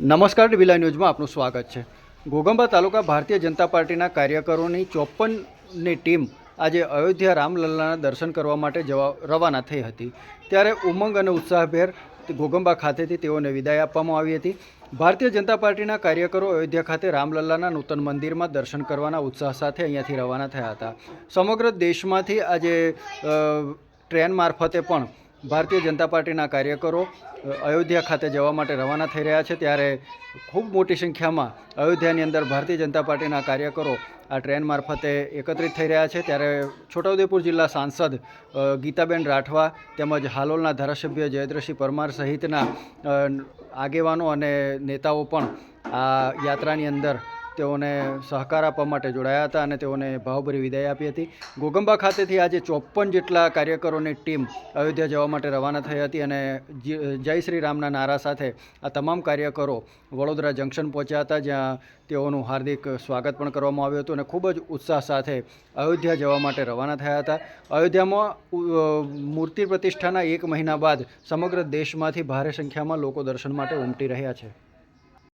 નમસ્કાર ડીવીલા ન્યૂઝમાં આપનું સ્વાગત છે. ઘોગંબા તાલુકા ભારતીય જનતા પાર્ટીના કાર્યકરોની ચોપ્પનની ટીમ આજે અયોધ્યા રામલલ્લાના દર્શન કરવા માટે જવા રવાના થઈ હતી. ત્યારે ઉમંગ અને ઉત્સાહભેર ઘોગંબા ખાતેથી તેઓને વિદાય આપવામાં આવી હતી. ભારતીય જનતા પાર્ટીના કાર્યકરો અયોધ્યા ખાતે રામલલ્લાના નૂતન મંદિરમાં દર્શન કરવાના ઉત્સાહ સાથે અહીંયાથી રવાના થયા હતા. સમગ્ર દેશમાંથી આજે ટ્રેન મારફતે પણ ભારતીય જનતા પાર્ટીના કાર્યકરો અયોધ્યા ખાતે જવા માટે રવાના થઈ રહ્યા છે. ત્યારે ખૂબ મોટી સંખ્યામાં અયોધ્યાની અંદર ભારતીય જનતા પાર્ટીના કાર્યકરો આ ટ્રેન મારફતે એકત્રિત થઈ રહ્યા છે. ત્યારે છોટાઉદેપુર જિલ્લા સાંસદ ગીતાબેન રાઠવા તેમજ હાલોલના ધારાસભ્ય જયદ્રસિંહ પરમાર સહિતના આગેવાનો અને નેતાઓ પણ આ યાત્રાની અંદર તેઓને સહકાર આપવા માટે જોડાયા હતા અને તેઓને ભાવભરી વિદાય આપી હતી. ગોગંબા ખાતેથી આજે ચોપ્પન જેટલા કાર્યકરોની ટીમ અયોધ્યા જવા માટે રવાના થઈ હતી અને જય શ્રી રામના નારા સાથે આ તમામ કાર્યકરો વડોદરા જંકશન પહોંચ્યા હતા, જ્યાં તેઓનું હાર્દિક સ્વાગત પણ કરવામાં આવ્યું હતું અને ખૂબ જ ઉત્સાહ સાથે અયોધ્યા જવા માટે રવાના થયા હતા. અયોધ્યામાં મૂર્તિ પ્રતિષ્ઠાના એક મહિના બાદ સમગ્ર દેશમાંથી ભારે સંખ્યામાં લોકો દર્શન માટે ઉમટી રહ્યા છે.